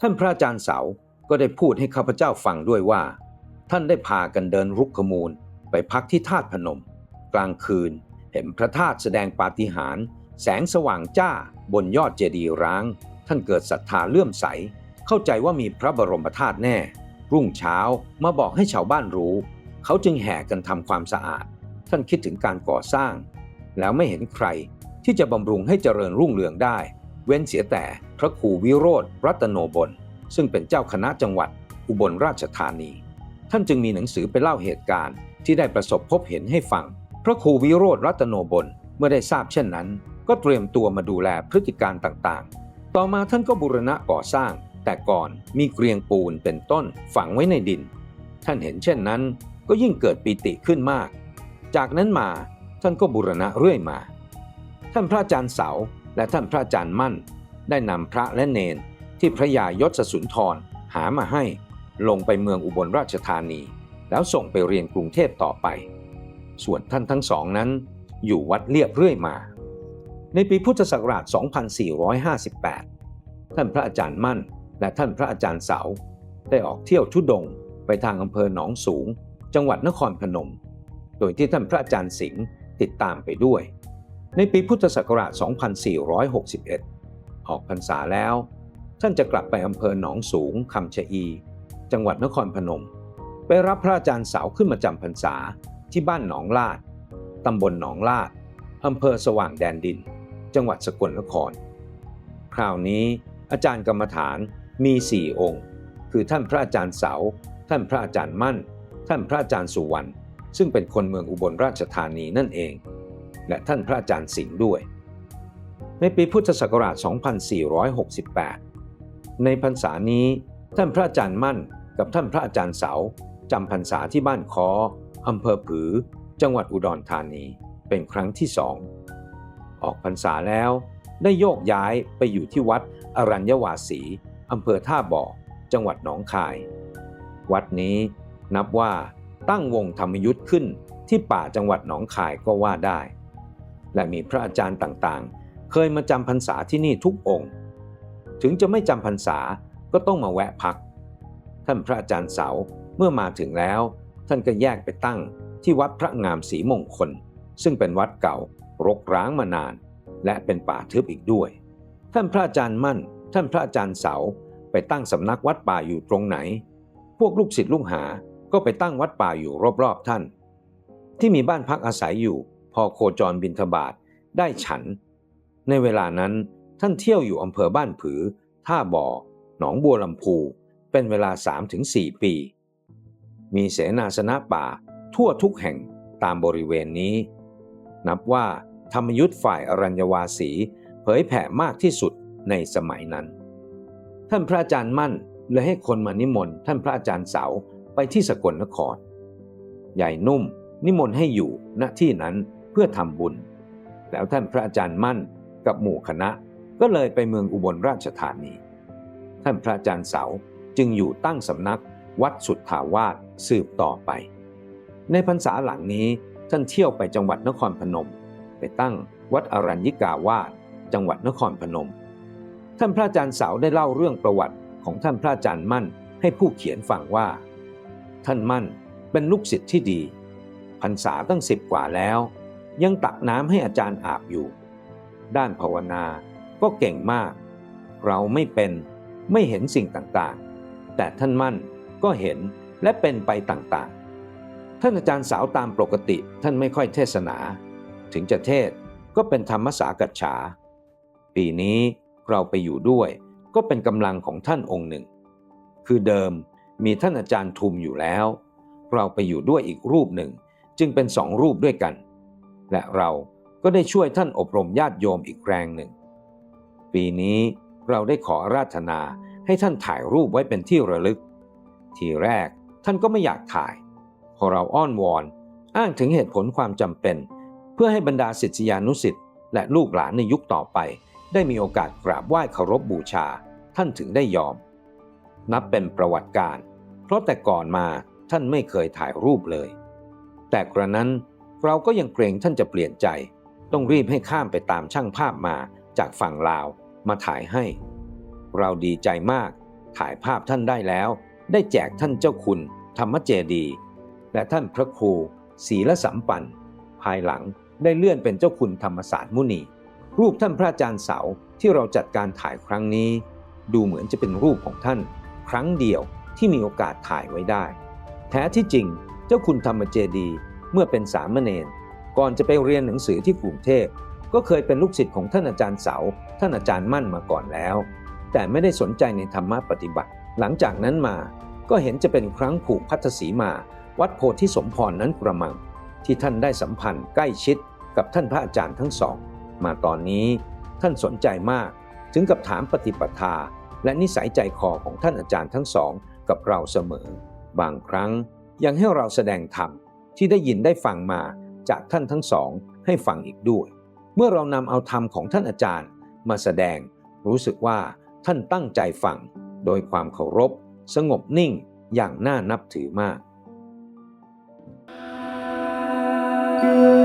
ท่านพระอาจารย์เสาก็ได้พูดให้ข้าพเจ้าฟังด้วยว่า ท่านได้พากันเดินรุกขมูล ไปพักที่ธาตุพนม กลางคืน เห็นพระธาตุแสดงปาฏิหาริย์แสงสว่างจ้าบนยอดเจดีย์ร้าง ท่านเกิดศรัทธาเลื่อมใส เข้าใจว่ามีพระบรมธาตุแน่ รุ่งเช้ามาบอกให้ชาวบ้านรู้ เขาจึงแห่กันทำความสะอาด ท่านคิดถึงการก่อสร้าง แล้วไม่เห็นใครที่จะบำรุงให้เจริญรุ่งเรืองได้ เว้นเสียแต่พระครูวิโรธรัตโนบลซึ่งเป็นเจ้าคณะจังหวัดอุบลราชธานี ท่านจึงมีหนังสือไปเล่าเหตุการณ์ที่ได้ประสบพบเห็นให้ฟัง พระครูวิโรธรัตโนบลเมื่อได้ทราบเช่นนั้น ก็เตรียมตัวมาดูแลพฤติการต่างๆ ต่อมาท่านก็บูรณะก่อสร้าง แต่ก่อนมีเกรียงปูนเป็นต้นฝังไว้ในดิน ท่านเห็นเช่นนั้น ก็ยิ่งเกิดปีติขึ้นมาก จากนั้นมาท่านก็บูรณะเรื่อยมา ท่านพระอาจารย์เสา และท่านพระอาจารย์มั่น ได้นำพระและเนนที่พระยายศสุนทรหามาให้ลงไปเมืองอุบลราชธานี แล้วส่งไปเรียนกรุงเทพต่อไป ส่วนท่านทั้งสองนั้น อยู่วัดเลียบเรื่อยมา ในปีพุทธศักราช 2458 ท่านพระอาจารย์มั่น และท่านพระอาจารย์เสา ได้ออกเที่ยวทุดงไปทางอำเภอหนองสูง จังหวัดนครพนม โดยที่ท่านพระอาจารย์สิงห์ติดตามไปด้วย ในปีพุทธศักราช 2461 ออกพรรษาแล้ว ท่านจะกลับไปอำเภอหนองสูงคำชะอี จังหวัดนครพนม ไปรับพระอาจารย์เสาขึ้นมาจำพรรษาที่บ้านหนองลาดตำบลหนองลาดอำเภอสว่างแดนดิน จังหวัดสกลนคร คราวนี้อาจารย์กรรมฐานมีสี่องค์ คือท่านพระอาจารย์เสา ท่านพระอาจารย์มั่น ท่านพระอาจารย์สุวรรณ ซึ่งเป็นคนเมืองอุบลราชธานีนั่นเอง และท่านพระอาจารย์สิงห์ด้วย ในปีพุทธศักราช 2468 ในพรรษานี้ท่านพระอาจารย์มั่นกับท่านพระอาจารย์เสาจำพรรษาที่บ้านคออำเภอผือ จังหวัดอุดรธานีเป็นครั้งที่สอง ออกพรรษาแล้วได้โยกย้ายไปอยู่ที่วัดอรัญญวาสีอำเภอท่าบ่อ จังหวัดหนองคาย วัดนี้นับว่าตั้งวงธรรมยุทธ์ขึ้นที่ป่าจังหวัดหนองคายก็ว่าได้ และมีพระอาจารย์ต่างๆ เคยมาจำพรรษาที่นี่ทุกองค์ ถึงจะไม่จำพรรษาก็ต้องมาแวะพัก ท่านพระอาจารย์เสาเมื่อมาถึงแล้ว ท่านก็แยกไปตั้งที่วัดพระงามศรีมงคล ซึ่งเป็นวัดเก่ารกร้างมานาน และเป็นป่าทึบอีกด้วย ท่านพระอาจารย์มั่น ท่านพระอาจารย์เสาไปตั้งสำนักวัดป่าอยู่ตรงไหน พวกลูกศิษย์ลูกหาก็ไปตั้งวัดป่าอยู่รอบๆท่าน ที่มีบ้านพักอาศัยอยู่ พอโคจรบินทบาทได้ฉัน ในเวลานั้นท่านเที่ยวอยู่อำเภอบ้านผือ ท่าบ่อ หนองบัวลำพู เป็นเวลา 3-4 ปี มีเสนาสนะป่าทั่วทุกแห่งตามบริเวณนี้ นับว่าธรรมยุทธ์ฝ่ายอรัญญวาสีเผยแผ่มากที่สุดในสมัยนั้น ท่านพระอาจารย์มั่นเลยให้คนมานิมนต์ท่านพระอาจารย์เสาไปที่สกลนคร ใหญ่นุ่มนิมนต์ให้อยู่ณที่นั้น พื่อทำบุญ แล้วท่านพระอาจารย์มั่นกับหมู่คณะก็เลยไปเมืองอุบลราชธานี ท่านพระอาจารย์เสาจึงอยู่ตั้งสำนักวัดสุทธาวาสสืบต่อไป ในพรรษาหลังนี้ท่านเที่ยวไปจังหวัดนครพนม ไปตั้งวัดอรัญญิกาวาสจังหวัดนครพนม ท่านพระอาจารย์เสาได้เล่าเรื่องประวัติของท่านพระอาจารย์มั่นให้ผู้เขียนฟังว่า ท่านมั่นเป็นลูกศิษย์ที่ดีพรรษาตั้งสิบกว่าแล้ว ยังตักน้ำให้อาจารย์อาบอยู่ ด้านภาวนาก็เก่งมาก เราไม่เป็นไม่เห็นสิ่งต่างๆ แต่ท่านมั่นก็เห็นและเป็นไปต่างๆ ท่านอาจารย์สาวตามปกติท่านไม่ค่อยเทศนา ถึงจะเทศก็เป็นธรรมสากัจฉา ปีนี้เราไปอยู่ด้วยก็เป็นกำลังของท่านองค์หนึ่ง คือเดิมมีท่านอาจารย์ทุมอยู่แล้ว เราไปอยู่ด้วยอีกรูปหนึ่ง จึงเป็นสองรูปด้วยกัน และเราก็ได้ช่วยท่านอบรมญาติโยมอีกแรงหนึ่ง ปีนี้เราได้ขอราธนาให้ท่านถ่ายรูปไว้เป็นที่ระลึก ทีแรกท่านก็ไม่อยากถ่าย พอเราอ้อนวอนอ้างถึงเหตุผลความจำเป็น เพื่อให้บรรดาศิษยานุศิษย์และลูกหลานในยุคต่อไป ได้มีโอกาสกราบไหว้เคารพบูชา ท่านถึงได้ยอม นับเป็นประวัติการ เพราะแต่ก่อนมาท่านไม่เคยถ่ายรูปเลย แต่กระนั้น เราก็ยังเกรงท่านจะเปลี่ยนใจ ต้องรีบให้ข้ามไปตามช่างภาพมาจากฝั่งลาวมาถ่ายให้ เราดีใจมาก ถ่ายภาพท่านได้แล้ว ได้แจกท่านเจ้าคุณ ธรรมเจดี และท่านพระครูศรีละสัมปัน ภายหลังได้เลื่อนเป็นเจ้าคุณธรรมศาสตร์มุนี รูปท่านพระอาจารย์เสาที่เราจัดการถ่ายครั้งนี้ ดูเหมือนจะเป็นรูปของท่าน ครั้งเดียวที่มีโอกาสถ่ายไว้ได้ แท้ที่จริงเจ้าคุณธรรมเจดี เมื่อเป็นสามเณรก่อนจะไปเรียนหนังสือที่กรุงเทพก็เคยเป็นลูกศิษย์ของท่านอาจารย์เสา ท่านอาจารย์มั่นมาก่อนแล้ว แต่ไม่ได้สนใจในธรรมะปฏิบัติ หลังจากนั้นมาก็เห็นจะเป็นครั้งผูกพัทธสีมา วัดโพธิสมพรนั้นกระมัง ที่ท่านได้สัมพันธ์ใกล้ชิดกับท่านพระอาจารย์ทั้งสอง มาตอนนี้ท่านสนใจมาก ถึงกับถามปฏิปทา และนิสัยใจคอของท่านอาจารย์ทั้งสอง กับเราเสมอ บางครั้งยังให้เราแสดงธรรม ที่ได้ยินได้ฟังมาจากท่านทั้งสองให้ฟังอีกด้วย เมื่อเรานำเอาธรรมของท่านอาจารย์มาแสดง รู้สึกว่าท่านตั้งใจฟัง โดยความเคารพ สงบนิ่งอย่างน่านับถือมาก Thank